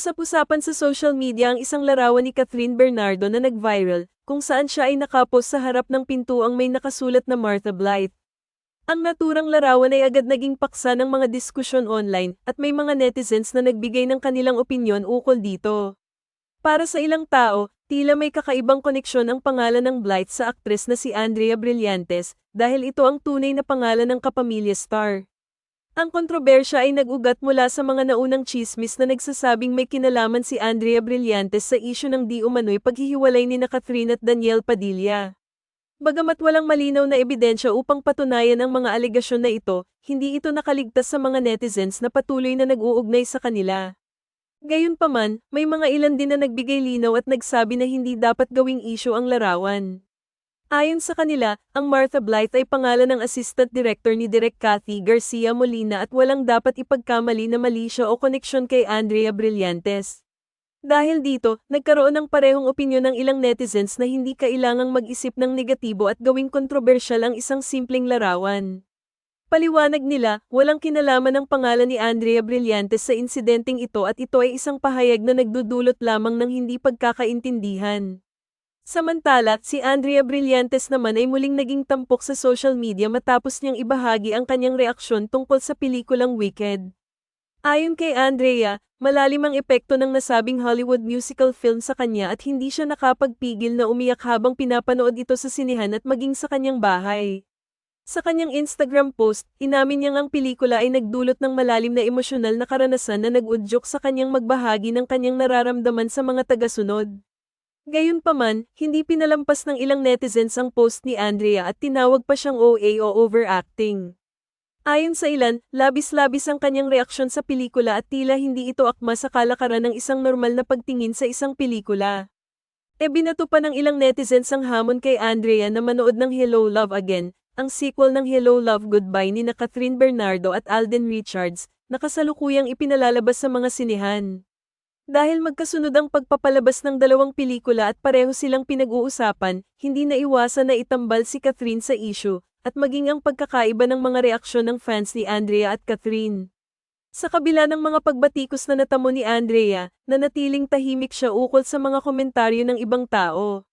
Usap-usapan sa social media ang isang larawan ni Catherine Bernardo na nag-viral, kung saan siya ay nakapos sa harap ng pintuang may nakasulat na Martha Blythe. Ang naturang larawan ay agad naging paksa ng mga diskusyon online at may mga netizens na nagbigay ng kanilang opinyon ukol dito. Para sa ilang tao, tila may kakaibang koneksyon ang pangalan ng Blythe sa aktres na si Andrea Brillantes dahil ito ang tunay na pangalan ng kapamilya star. Ang kontrobersya ay nag-ugat mula sa mga naunang chismis na nagsasabing may kinalaman si Andrea Brillantes sa isyu ng di umano'y paghihiwalay ni na Catherine at Daniel Padilla. Bagamat walang malinaw na ebidensya upang patunayan ang mga alegasyon na ito, hindi ito nakaligtas sa mga netizens na patuloy na nag-uugnay sa kanila. Gayunpaman, may mga ilan din na nagbigay linaw at nagsabi na hindi dapat gawing isyu ang larawan. Ayon sa kanila, ang Martha Blythe ay pangalan ng assistant director ni Direk Cathy Garcia Molina at walang dapat ipagkamali na mali siya o koneksyon kay Andrea Brillantes. Dahil dito, nagkaroon ng parehong opinyon ng ilang netizens na hindi kailangang mag-isip ng negatibo at gawing kontrobersyal ang isang simpleng larawan. Paliwanag nila, walang kinalaman ng pangalan ni Andrea Brillantes sa insidenteng ito at ito ay isang pahayag na nagdudulot lamang ng hindi pagkakaintindihan. Samantala, si Andrea Brillantes naman ay muling naging tampok sa social media matapos niyang ibahagi ang kanyang reaksyon tungkol sa pelikulang Wicked. Ayon kay Andrea, malalim ang epekto ng nasabing Hollywood musical film sa kanya at hindi siya nakapagpigil na umiyak habang pinapanood ito sa sinihan at maging sa kanyang bahay. Sa kanyang Instagram post, inamin niyang ang pelikula ay nagdulot ng malalim na emosyonal na karanasan na nag-udyok sa kanyang magbahagi ng kanyang nararamdaman sa mga tagasunod. Gayunpaman, hindi pinalampas ng ilang netizens ang post ni Andrea at tinawag pa siyang OA o overacting. Ayon sa ilan, labis-labis ang kanyang reaksyon sa pelikula at tila hindi ito akma sa kalakaran ng isang normal na pagtingin sa isang pelikula. E binato pa ng ilang netizens ang hamon kay Andrea na manood ng Hello Love Again, ang sequel ng Hello Love Goodbye ni na Catherine Bernardo at Alden Richards, na kasalukuyang ipinalalabas sa mga sinihan. Dahil magkasunod ang pagpapalabas ng dalawang pelikula at pareho silang pinag-uusapan, hindi na iwasan na itambal si Catherine sa issue, at maging ang pagkakaiba ng mga reaksyon ng fans ni Andrea at Catherine. Sa kabila ng mga pagbatikos na natamo ni Andrea, nanatiling tahimik siya ukol sa mga komentaryo ng ibang tao.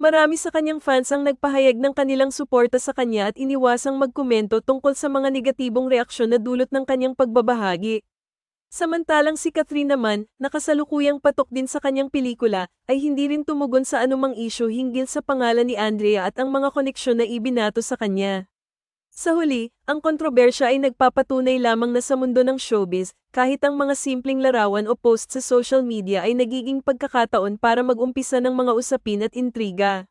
Marami sa kanyang fans ang nagpahayag ng kanilang suporta sa kanya at iniwasang magkomento tungkol sa mga negatibong reaksyon na dulot ng kanyang pagbabahagi. Samantalang si Catherine naman, nakasalukuyang patok din sa kanyang pelikula, ay hindi rin tumugon sa anumang isyu hinggil sa pangalan ni Andrea at ang mga koneksyon na ibinato sa kanya. Sa huli, ang kontrobersya ay nagpapatunay lamang na sa mundo ng showbiz, kahit ang mga simpleng larawan o post sa social media ay nagiging pagkakataon para mag-umpisa ng mga usapin at intriga.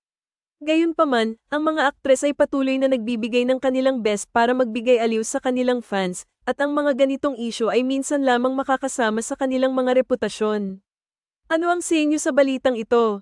Gayunpaman, ang mga aktres ay patuloy na nagbibigay ng kanilang best para magbigay aliw sa kanilang fans, at ang mga ganitong isyo ay minsan lamang makakasama sa kanilang mga reputasyon. Ano ang sa inyo sa balitang ito?